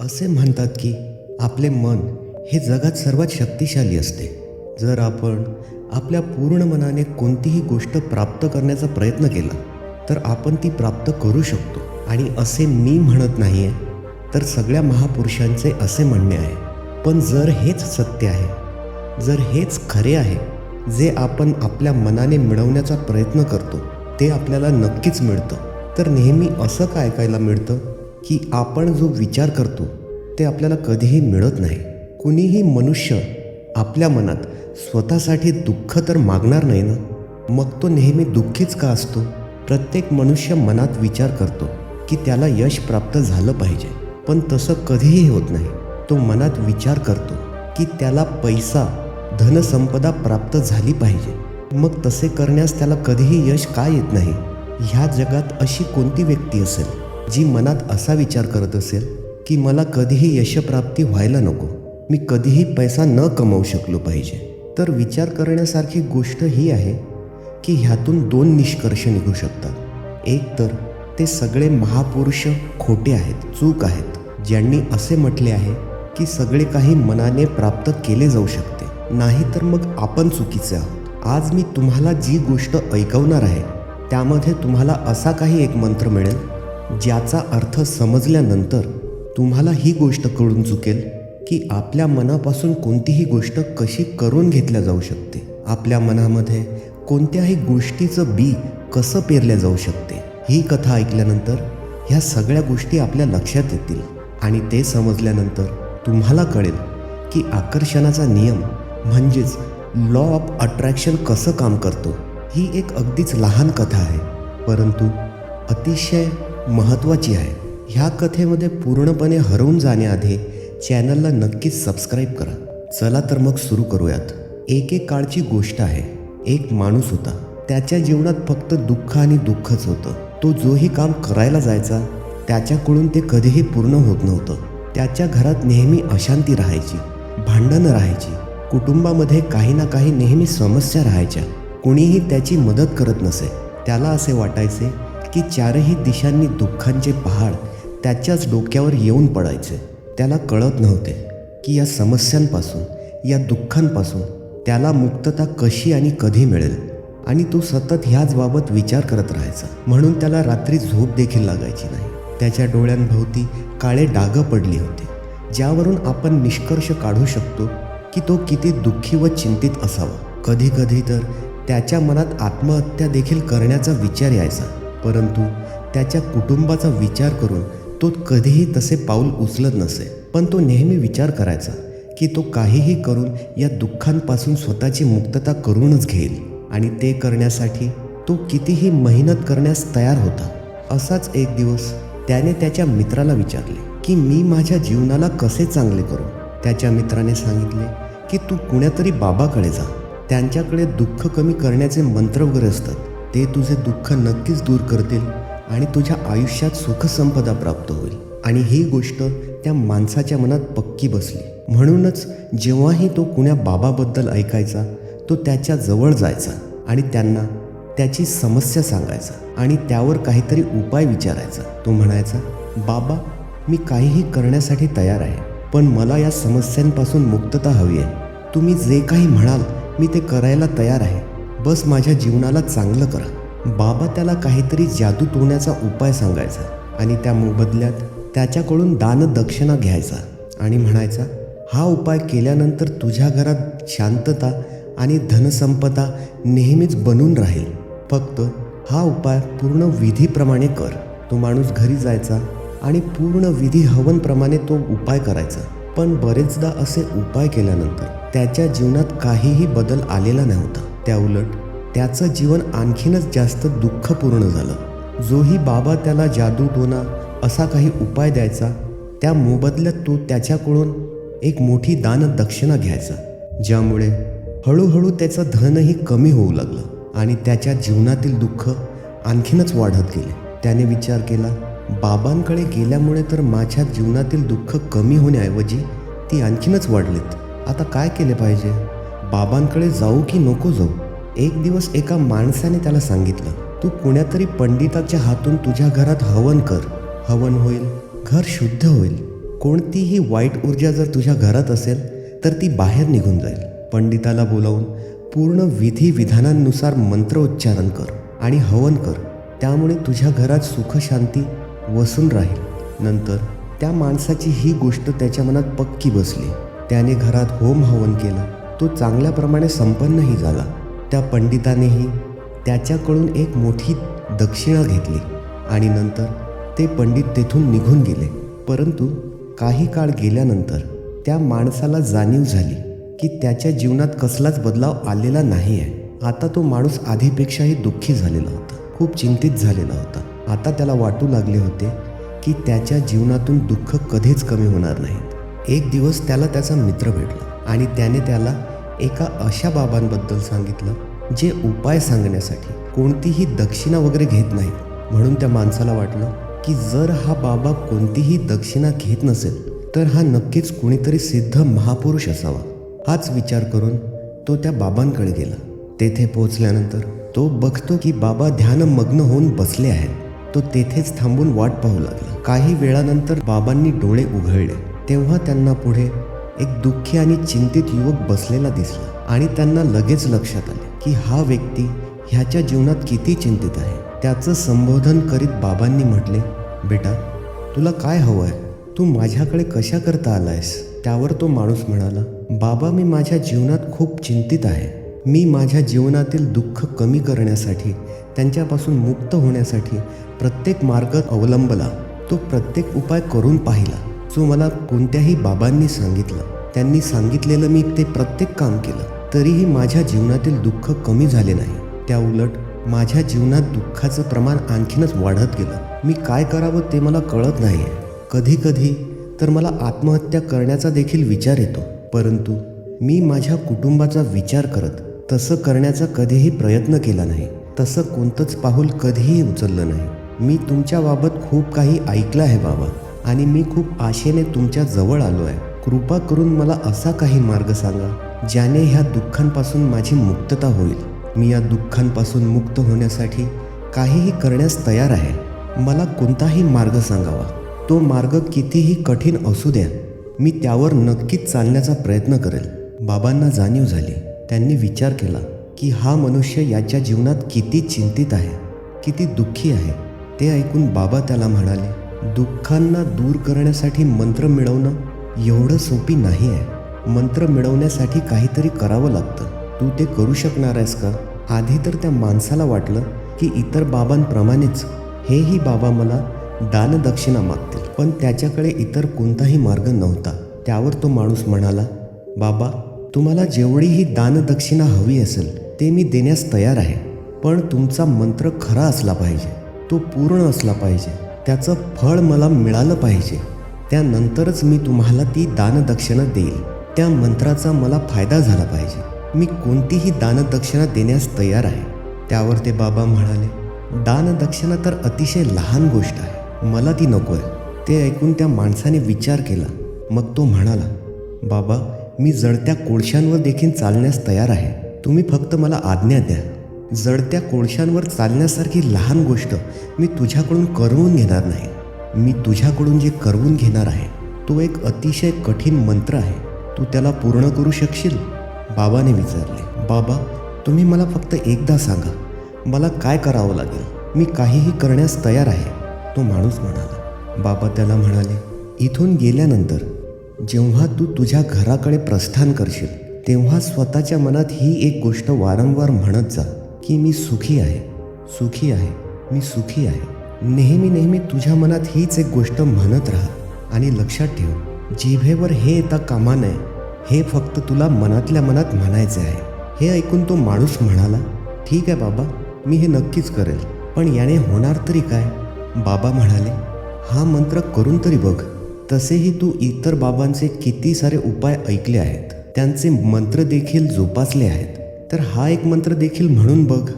असे म्हणतात की आपले मन हे जगात सर्वात शक्तिशाली असते. जर आपण आपल्या पूर्ण मनाने कोणतीही गोष्ट प्राप्त करण्याचा प्रयत्न केला तर आपण ती प्राप्त करू शकतो. आणि असे मी म्हणत नाही आहे तर सगळ्या महापुरुषांचे असे म्हणणे आहे. पण जर हेच सत्य आहे जर हेच खरे आहे जे आपण आपल्या मनाने मिळवण्याचा प्रयत्न करतो ते आपल्याला नक्कीच मिळतं. तर नेहमी असं काय ऐकायला मिळतं? की आपण जो विचार करतो ते आपल्याला कधीही मिळत नाही. कुणीही मनुष्य आपल्या मनात स्वतःसाठी दुःख तर मागणार नाही ना? मग तो नेहमी दुःखीच का असतो? प्रत्येक मनुष्य मनात विचार करतो की त्याला यश प्राप्त झालं पाहिजे. पण तसं कधीही होत नाही. तो मनात विचार करतो की त्याला पैसा धनसंपदा प्राप्त झाली पाहिजे. मग तसे करण्यास त्याला कधीही यश का येत नाही? ह्या जगात अशी कोणती व्यक्ती असेल? जी मनात असा विचार करत असेल की मला कधीही यशप्राप्ती व्हायला नको. मी कधीही पैसा न कमवू शकलो पाहिजे. तर विचार करण्यासारखी गोष्ट ही आहे की ह्यातून दोन निष्कर्ष निघू शकतात. एक तर ते सगळे महापुरुष खोटे आहेत चूक आहेत ज्यांनी असे म्हटले आहे की सगळे काही मनाने प्राप्त केले जाऊ शकते. नाही तर मग आपण चुकीचे आहोत. आज मी तुम्हाला जी गोष्ट ऐकवणार आहे त्यामध्ये तुम्हाला असा काही एक मंत्र मिळेल ज्याचा अर्थ समजल्यानंतर तुम्हाला ही गोष्ट कळून चुकेल की आपल्या मनापासून कोणतीही गोष्ट कशी करून घेतल्या जाऊ शकते. आपल्या मनामध्ये कोणत्याही गोष्टीचं बी कसं पेरल्या जाऊ शकते. ही कथा ऐकल्यानंतर ह्या सगळ्या गोष्टी आपल्या लक्षात येतील आणि ते समजल्यानंतर तुम्हाला कळेल की आकर्षणाचा नियम म्हणजेच लॉ ऑफ अट्रॅक्शन कसं काम करतो. ही एक अगदीच लहान कथा आहे परंतु अतिशय महत्त्वाची आहे. ह्या कथेमध्ये पूर्णपणे हरवून जाण्याआधी चॅनलला नक्कीच सबस्क्राईब करा. चला तर मग सुरू करूयात. एक एक काळची गोष्ट आहे. एक माणूस होता. त्याच्या जीवनात फक्त दुःख आणि दुःखच होतं. तो जोही काम करायला जायचा त्याच्याकडून ते कधीही पूर्ण होत नव्हतं. त्याच्या घरात नेहमी अशांती राहायची भांडणं राहायची कुटुंबामध्ये काही ना काही नेहमी समस्या राहायच्या. कुणीही त्याची मदत करत नसे. त्याला असे वाटायचे की चारही दिशांनी दुःखांचे पहाड त्याच्याच डोक्यावर येऊन पडायचे. त्याला कळत नव्हते की या समस्यांपासून या दुःखांपासून त्याला मुक्तता कशी आणि कधी मिळेल आणि तो सतत ह्याच बाबत विचार करत राहायचा. म्हणून त्याला रात्री झोप देखील लागायची नाही. त्याच्या डोळ्यांभोवती काळे डाग पडली होते ज्यावरून आपण निष्कर्ष काढू शकतो की तो किती दुःखी व चिंतित असावा. कधी कधी तर त्याच्या मनात आत्महत्या देखील करण्याचा विचार यायचा. परंतु त्याच्या कुटुंबाचा विचार करून तो कधीही तसे पाऊल उचलत नसे. पण तो नेहमी विचार करायचा की तो काहीही करून या दुःखांपासून स्वतःची मुक्तता करूनच घेईल आणि ते करण्यासाठी तो कितीही मेहनत करण्यास तयार होता. असाच एक दिवस त्याने त्याच्या मित्राला विचारले की मी माझ्या जीवनाला कसे चांगले करू? त्याच्या मित्राने सांगितले की तू कुण्यातरी बाबाकडे जा. त्यांच्याकडे दुःख कमी करण्याचे मंत्र वगैरे असतात. ते तुझे दुःख नक्कीच दूर करतील आणि तुझ्या आयुष्यात सुखसंपदा प्राप्त होईल. आणि ही गोष्ट त्या माणसाच्या मनात पक्की बसली. म्हणूनच जेव्हाही तो कुण्या बाबाबद्दल ऐकायचा तो त्याच्याजवळ जायचा आणि त्यांना त्याची समस्या सांगायचा आणि त्यावर काहीतरी उपाय विचारायचा. तो म्हणायचा बाबा मी काहीही करण्यासाठी तयार आहे पण मला या समस्यांपासून मुक्तता हवी आहे. तुम्ही जे काही म्हणाल मी ते करायला तयार आहे. बस माझ्या जीवनाला चांगलं करा. बाबा त्याला काहीतरी जादू तोडण्याचा उपाय सांगायचा आणि त्या मोबदल्यात त्याच्याकडून दानदक्षिणा घ्यायचा आणि म्हणायचा हा उपाय केल्यानंतर तुझ्या घरात शांतता आणि धनसंपदा नेहमीच बनून राहील. फक्त हा उपाय पूर्ण विधीप्रमाणे कर. तो माणूस घरी जायचा आणि पूर्ण विधी हवनप्रमाणे तो उपाय करायचा. पण बरेचदा असे उपाय केल्यानंतर त्याच्या जीवनात काहीही बदल आलेला नव्हता. त्याउलट त्याचं जीवन आणखीनच जास्त दुःखपूर्ण झालं. जोही बाबा त्याला जादू टोना असा काही उपाय द्यायचा त्या मोबदल्यात तो त्याच्याकडून एक मोठी दान दक्षिणा घ्यायचा. ज्यामुळे हळूहळू त्याचं धनही कमी होऊ लागलं आणि त्याच्या जीवनातील दुःख आणखीनच वाढत गेले. त्याने विचार केला बाबांकडे गेल्यामुळे तर माझ्या जीवनातील दुःख कमी होण्याऐवजी ती आणखीनच वाढलीत. आता काय केले पाहिजे? बाबांकडे जाऊ की नको जाऊ? एक दिवस एका माणसाने त्याला सांगितलं तू कुण्यातरी पंडिताच्या हातून तुझ्या घरात हवन कर. हवन होईल घर शुद्ध होईल. कोणतीही वाईट ऊर्जा जर तुझ्या घरात असेल तर ती बाहेर निघून जाईल. पंडिताला बोलावून पूर्ण विधी विधानांनुसार मंत्रोच्चारण कर आणि हवन कर. त्यामुळे तुझ्या घरात सुखशांती वसून राहील. नंतर त्या माणसाची ही गोष्ट त्याच्या मनात पक्की बसली. त्याने घरात होम हवन केलं. तो चांगल्याप्रमाणे संपन्नही झाला. त्या पंडितानेही त्याच्याकडून एक मोठी दक्षिणा घेतली आणि नंतर ते पंडित तेथून निघून गेले. परंतु काही काळ गेल्यानंतर त्या माणसाला जाणीव झाली की त्याच्या जीवनात कसलाच बदलाव आलेला नाही आहे आता तो माणूस आधीपेक्षाही दुःखी झालेला होता. खूप चिंतित झालेला होता. आता त्याला वाटू लागले होते की त्याच्या जीवनातून दुःख कधीच कमी होणार नाहीत. एक दिवस त्याला त्याचा मित्र भेटला आणि त्याने त्याला एका अशा बाबांबद्दल सांगितलं जे उपाय सांगण्यासाठी कोणतीही दक्षिणा वगैरे घेत नाहीत म्हणून त्या माणसाला वाटलं की जर हा बाबा कोणतीही दक्षिणा घेत नसेल तर हा नक्कीच कोणीतरी सिद्ध महापुरुष असावा. हाच विचार करून तो त्या बाबांकडे गेला. तेथे पोहोचल्यानंतर तो बघतो की बाबा ध्यानमग्न होऊन बसले आहेत. तो तेथेच थांबून वाट पाहू लागला. काही वेळानंतर बाबांनी डोळे उघडले. तेव्हा त्यांना पुढे एक दुःखी आणि चिंतित युवक बसलेला दिसला आणि त्यांना लगेच लक्षात आले की हा व्यक्ती ह्याच्या जीवनात किती चिंतित आहे. त्याचं संबोधन करीत बाबांनी म्हटले बेटा तुला काय हवं आहे तू माझ्याकडे कशा करता आलायस? त्यावर तो माणूस म्हणाला बाबा मी माझ्या जीवनात खूप चिंतित आहे. मी माझ्या जीवनातील दुःख कमी करण्यासाठी त्यांच्यापासून मुक्त होण्यासाठी प्रत्येक मार्ग अवलंबला. तो प्रत्येक उपाय करून पाहिला. जो मला कोणत्याही बाबांनी सांगितलं त्यांनी सांगितलेलं मी ते प्रत्येक काम केलं तरीही माझ्या जीवनातील दुःख कमी झाले नाही. त्या उलट माझ्या जीवनात दुःखाचं प्रमाण आणखीनच वाढत गेलं. मी काय करावं ते मला कळत नाही आहे कधी कधी तर मला आत्महत्या करण्याचा देखील विचार येतो. परंतु मी माझ्या कुटुंबाचा विचार करत तसं करण्याचा कधीही प्रयत्न केला नाही. तसं कोणतंच पाऊल कधीही उचललं नाही. मी तुमच्याबाबत खूप काही ऐकलं आहे बाबा. आणि मी खूप आशेने तुमच्या जवळ आलो आहे कृपा करून मला असा काही मार्ग सांगा ज्याने ह्या दुःखांपासून माझी मुक्तता होईल. मी या दुःखांपासून मुक्त होण्यासाठी काहीही करण्यास तयार आहे. मला कोणताही मार्ग सांगावा. तो मार्ग कितीही कठीण असू द्या मी त्यावर नक्कीच चालण्याचा प्रयत्न करेल. बाबांना जाणीव झाली. त्यांनी विचार केला की हा मनुष्य याच्या जीवनात किती चिंतित आहे किती दुःखी आहे ते ऐकून बाबा त्याला म्हणाले दुःखांना दूर करण्यासाठी मंत्र मिळवणं एवढं सोपी नाही आहे. मंत्र मिळवण्यासाठी काहीतरी करावं लागतं. तू ते करू शकणार आहेस का? आधी तर त्या माणसाला वाटलं की इतर बाबांप्रमाणेच हेही बाबा मला दानदक्षिणा मागतील. पण त्याच्याकडे इतर कोणताही मार्ग नव्हता. त्यावर तो माणूस म्हणाला बाबा तुम्हाला जेवढीही दानदक्षिणा हवी असेल ते मी देण्यास तयार आहे. पण तुमचा मंत्र खरा असला पाहिजे. तो पूर्ण असला पाहिजे. त्याचं फळ मला मिळालं पाहिजे. त्यानंतरच मी तुम्हाला ती दानदक्षिणा देईल. त्या मंत्राचा मला फायदा झाला पाहिजे. मी कोणतीही दानदक्षिणा देण्यास तयार आहे. त्यावर ते बाबा म्हणाले दानदक्षिणा तर अतिशय लहान गोष्ट आहे. मला ती नको आहे ते ऐकून त्या माणसाने विचार केला. मग तो म्हणाला बाबा मी जळत्या कोळशांवर देखील चालण्यास तयार आहे. तुम्ही फक्त मला आज्ञा द्या. जडत्या कोळशांवर चालण्यासारखी लहान गोष्ट मी तुझ्याकडून करवून घेणार नाही मी तुझ्याकडून जे करवून घेणार आहे तो एक अतिशय कठीण मंत्र आहे. तू त्याला पूर्ण करू शकशील? बाबाने विचारले. बाबा तुम्ही मला फक्त एकदा सांगा मला काय करावं लागेल? मी काहीही करण्यास तयार आहे तो माणूस म्हणाला. बाबा त्याला म्हणाले इथून गेल्यानंतर जेव्हा तू तुझ्या घराकडे प्रस्थान करशील तेव्हा स्वतःच्या मनात ही एक गोष्ट वारंवार म्हणत जा. की मी सुखी आहे सुखी आहे मी सुखी आहे. नेहमी नेहमी तुझ्या मनात हीच एक गोष्ट म्हणत राहा आणि लक्षात ठेव जिभेवर हे येता कामा नये. हे फक्त तुला मनातल्या मनात म्हणायचे आहे. हे ऐकून तो माणूस म्हणाला ठीक आहे बाबा मी हे नक्कीच करेल पण याने होणार तरी काय? बाबा म्हणाले हा मंत्र करून तरी बघ. तसेही तू इतर बाबांचे किती सारे उपाय ऐकले आहेत. त्यांचे मंत्र देखील जोपासले आहेत. तर हा एक मंत्र देखील म्हणून बघ.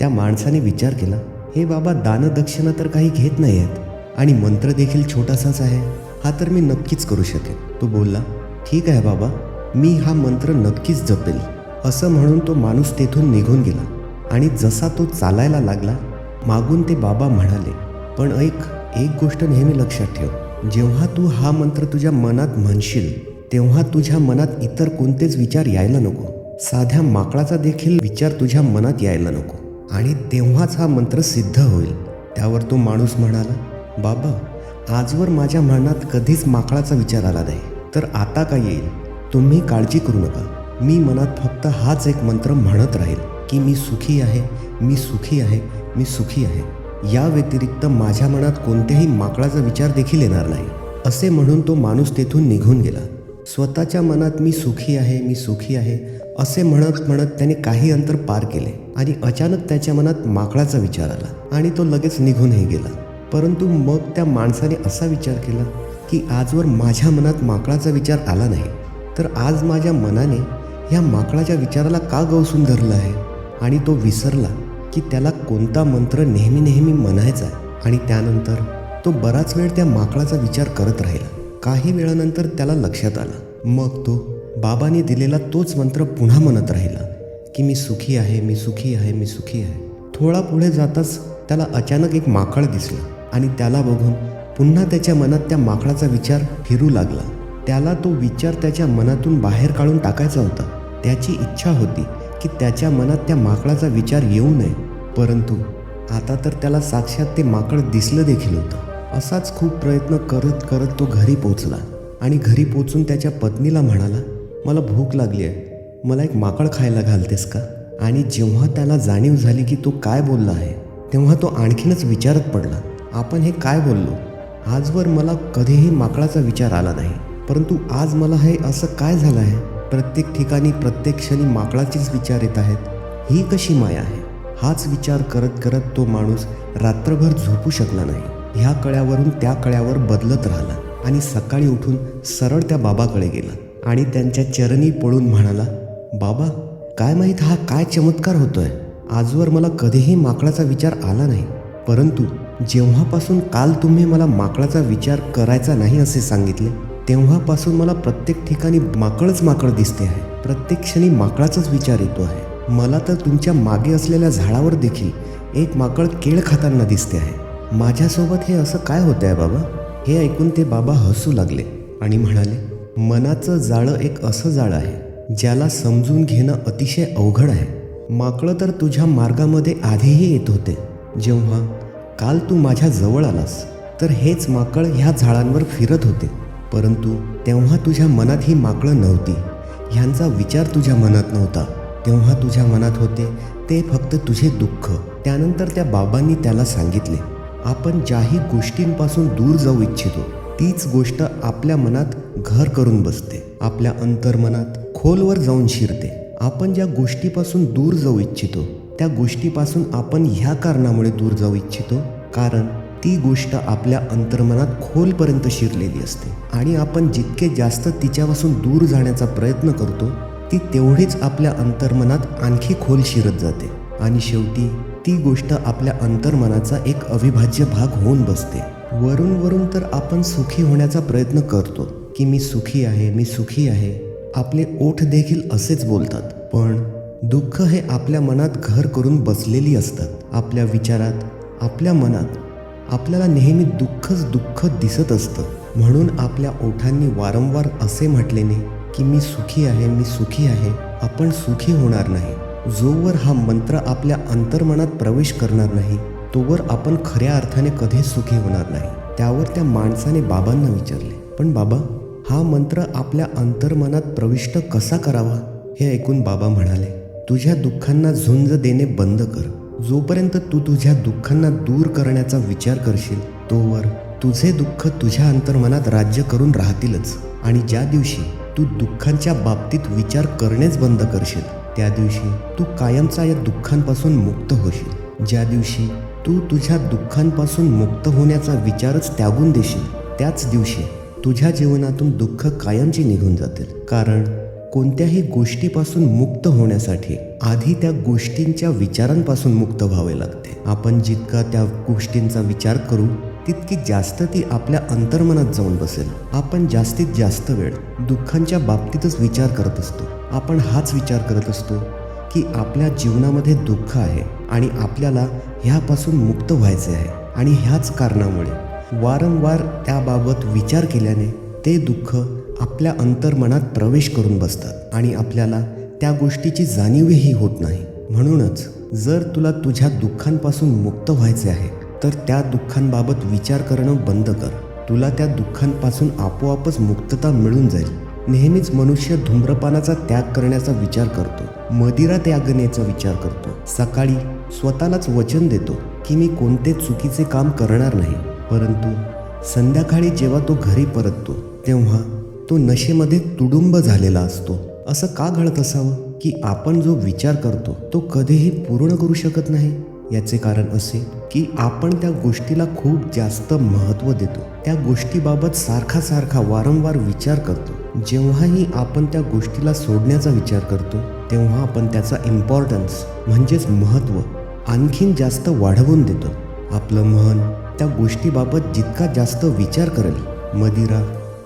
त्या माणसाने विचार केला हे बाबा दानदक्षिणा तर काही घेत नाही आहेत आणि मंत्र देखील छोटासाच आहे. हा तर मी नक्कीच करू शकेन. तो बोलला ठीक आहे बाबा मी हा मंत्र नक्कीच जपेल. असं म्हणून तो माणूस तेथून निघून गेला. आणि जसा तो चालायला लागला मागून ते बाबा म्हणाले पण ऐक एक गोष्ट नेहमी लक्षात ठेव. जेव्हा तू हा मंत्र तुझ्या मनात म्हणशील तेव्हा तुझ्या मनात इतर कोणतेच विचार यायला नको. साध्या माकडाचा देखील विचार तुझ्या मनात यायला नको. आणि तेव्हाच हा मंत्र सिद्ध होईल. त्यावर तो माणूस म्हणाला बाबा आजवर माझ्या मनात कधीच माकडाचा विचार आला नाही. तर आता काय येईल? तुम्ही काळजी करू नका. मी मनात फक्त हाच एक मंत्र म्हणत राहील की मी सुखी आहे मी सुखी आहे मी सुखी आहे. या व्यतिरिक्त माझ्या मनात कोणत्याही माकडाचा विचार देखील येणार नाही. असे म्हणून तो माणूस तेथून निघून गेला. स्वतःच्या मनात मी सुखी आहे मी सुखी आहे. असे म्हणत म्हणत त्याने काही अंतर पार केले आणि अचानक त्याच्या मनात माकडाचा विचार आला आणि तो लगेच निघूनही गेला. परंतु मग त्या माणसाने असा विचार केला की आजवर माझ्या मनात माकडाचा विचार आला नाही तर आज माझ्या मनाने ह्या माकडाच्या विचाराला का गवसून धरलं आहे? आणि तो विसरला की त्याला कोणता मंत्र नेहमी नेहमी म्हणायचा आणि त्यानंतर तो बराच वेळ त्या माकडाचा विचार करत राहिला. काही वेळानंतर त्याला लक्षात आला. मग तो बाबाने दिलेला तोच मंत्र पुन्हा म्हणत राहिला की मी सुखी आहे मी सुखी आहे मी सुखी आहे. थोडा पुढे जाताच त्याला अचानक एक माकड दिसला आणि त्याला बघून पुन्हा त्याच्या मनात त्या माकडाचा विचार फिरू लागला. त्याला तो विचार त्याच्या मनातून बाहेर काढून टाकायचा होता. त्याची इच्छा होती की त्याच्या मनात त्या माकडाचा विचार येऊ नये परंतु आता तर त्याला साक्षात ते माकड दिसलं देखील होतं. असाच खूप प्रयत्न करत करत तो घरी पोचला आणि घरी पोचून त्याच्या पत्नीला म्हणाला मला भूक लागली आहे. मला एक माकड खायला घालतेस का? आणि जेव्हा त्याला जाणीव झाली की तो काय बोलला आहे तेव्हा तो आणखीनच विचारत पडला आपण हे काय बोललो? आजवर मला कधीही माकडाचा विचार आला नाही. परंतु आज मला हे असं काय झालं आहे? प्रत्येक ठिकाणी प्रत्येक क्षणी माकडाचेच विचार येत आहेत. ही कशी माया आहे? हाच विचार करत करत तो माणूस रात्रभर झोपू शकला नाही. ह्या कळ्यावरून त्या कळ्यावर बदलत राहिला आणि सकाळी उठून सरळ त्या बाबाकडे गेला. आणि त्यांच्या चरणी पळून म्हणाला बाबा काय माहीत हा काय चमत्कार होतोय? आजवर मला कधीही माकडाचा विचार आला नाही. परंतु जेव्हापासून काल तुम्ही मला माकडाचा विचार करायचा नाही असे सांगितले तेव्हापासून मला प्रत्येक ठिकाणी माकडच माकड दिसते आहे. प्रत्येक क्षणी माकडाचाच विचार येतो आहे. मला तर तुमच्या मागे असलेल्या झाडावर देखील एक माकड केळ खाताना दिसते आहे. माझ्यासोबत हे असं काय होतं आहे बाबा? हे ऐकून ते बाबा हसू लागले आणि म्हणाले मनाचं जाळं एक असं जाळं आहे ज्याला समजून घेणं अतिशय अवघड आहे. माकडं तर तुझ्या मार्गामध्ये आधीही येत होते. जेव्हा काल तू माझ्या जवळ आलास तर हेच माकड ह्या झाडांवर फिरत होते. परंतु तेव्हा तुझ्या मनात ही माकडं नव्हती. ह्यांचा विचार तुझ्या मनात नव्हता. तेव्हा तुझ्या मनात होते ते फक्त तुझे दुःख. त्यानंतर त्या बाबांनी त्याला सांगितले आपण ज्याही गोष्टींपासून दूर जाऊ इच्छितो तीच गोष्ट आपल्या मनात घर करून बसते. आपल्या अंतर्मनात खोलवर जाऊन शिरते. आपण ज्या गोष्टीपासून दूर जाऊ इच्छितो त्या गोष्टीपासून आपण ह्या कारणामुळे दूर जाऊ इच्छितो. कारण ती गोष्ट आपल्या अंतर्मनात खोलपर्यंत शिरलेली असते. आणि आपण जितके जास्त तिच्यापासून दूर जाण्याचा प्रयत्न करतो ती तेवढीच आपल्या अंतर्मनात आणखी खोल शिरत जाते. आणि शेवटी ती गोष्ट आपल्या अंतर्मनाचा एक अविभाज्य भाग होऊन बसते. वरून वरून तर आपण सुखी होण्याचा प्रयत्न करतो की मी सुखी आहे मी सुखी आहे. आपले ओठ देखील असेच बोलतात. पण दुःख हे आपल्या मनात घर करून बसलेली असतात. आपल्या विचारात आपल्या मनात आपल्याला नेहमी दुःखच दुःख दिसत असतं. म्हणून आपल्या ओठांनी वारंवार असे म्हटलेने की मी सुखी आहे मी सुखी आहे आपण सुखी होणार नाही. जोवर हा मंत्र आपल्या अंतर्मनात प्रवेश करणार नाही तोवर आपण खऱ्या अर्थाने कधीच सुखी होणार नाही. त्यावर त्या माणसाने बाबांना विचारले पण बाबा हा मंत्र आपल्या अंतर्मनात प्रविष्ट कसा करावा? हे ऐकून बाबा म्हणाले तुझ्या दुःखांना झुंज देणे बंद कर. जोपर्यंत तू तुझ्या दुःखांना दूर करण्याचा विचार करशील तोवर तुझे दुःख तुझ्या अंतर्मनात राज्य करून राहतीलच. आणि ज्या दिवशी तू दुःखांच्या बाबतीत विचार करणेच बंद करशील त्या दिवशी तू कायमचा या दुःखांपासून मुक्त होशील. ज्या दिवशी तू तुझ्या दुःखांपासून मुक्त होण्याचा विचारच त्यागून देशील. त्याच दिवशी तुझ्या जीवनातून दुःख कायमची निघून जातील. कारण कोणत्याही गोष्टीपासून मुक्त होण्यासाठी आधी त्या गोष्टींच्या विचारांपासून मुक्त व्हावे लागते. आपण जितका त्या गोष्टींचा विचार करू तितकी जास्त ती आपल्या अंतर्मनात जाऊन बसेल. आपण जास्तीत जास्त वेळ दुःखांच्या बाबतीतच विचार करत असतो. आपण हाच विचार करत असतो की आपल्या जीवनामध्ये दुःख आहे आणि आपल्याला ह्यापासून मुक्त व्हायचे आहे. आणि ह्याच कारणामुळे वारंवार त्याबाबत विचार केल्याने ते दुःख आपल्या अंतर्मनात प्रवेश करून बसतात आणि आपल्याला त्या गोष्टीची जाणीवही होत नाही. म्हणूनच जर तुला तुझ्या दुःखांपासून मुक्त व्हायचे आहे तर त्या दुःखांबाबत विचार करणं बंद कर. तुला त्या दुःखांपासून आपोआपच मुक्तता मिळून जाईल. नेहमीच मनुष्य धूम्रपानाचा त्याग करण्याचा विचार करतो. मदिरा त्यागण्याचा विचार करतो. सकाळी स्वतःलाच वचन देतो की मी कोणते चुकीचे काम करणार नाही. परंतु संध्याकाळी जेव्हा तो घरी परततो तेव्हा तो नशेमध्ये तुडुंब झालेला असतो. असं का घडत असावं? की आपण जो विचार करतो तो कधीही पूर्ण करू शकत नाही? याचे कारण असे की आपण त्या गोष्टीला खूप जास्त महत्त्व देतो. त्या गोष्टीबाबत सारखा सारखा वारंवार विचार करतो. जेव्हाही आपण त्या गोष्टीला सोडण्याचा विचार करतो तेव्हा आपण त्याचा इम्पॉर्टन्स म्हणजेच महत्त्व आणखीन जास्त वाढवून देतो. आपलं मन त्या गोष्टीबाबत जितका जास्त विचार करेल मदिरा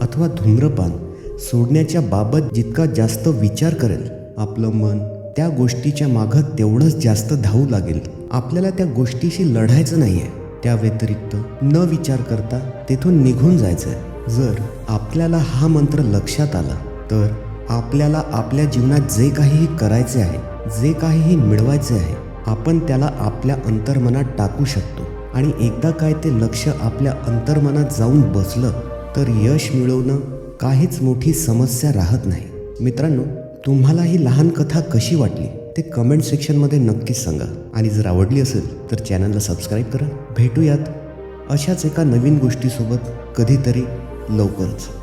अथवा धूम्रपान सोडण्याच्या बाबत जितका जास्त विचार करेल आपलं मन त्या गोष्टीच्या मागं तेवढंच जास्त धावू लागेल. आपल्याला त्या गोष्टीशी लढायचं नाही आहे त्या व्यतिरिक्त न विचार करता तेथून निघून जायचं आहे जर आपल्याला हा मंत्र लक्षात आला तर आपल्याला आपल्या जीवनात जे काहीही करायचे आहे जे काहीही मिळवायचे आहे आपण त्याला आपल्या अंतर्मनात टाकू शकतो. आणि एकदा काय ते लक्ष आपल्या अंतर्मनात जाऊन बसलं तर यश मिळवणं काहीच मोठी समस्या राहत नाही. मित्रांनो तुम्हाला ही लहान कथा कशी वाटली? ते कमेंट सेक्शनमध्ये नक्कीच सांगा. आणि जर आवडली असेल तर चॅनलला सबस्क्राईब करा. भेटूयात अशाच एका नवीन गोष्टीसोबत कधीतरी लवकरच.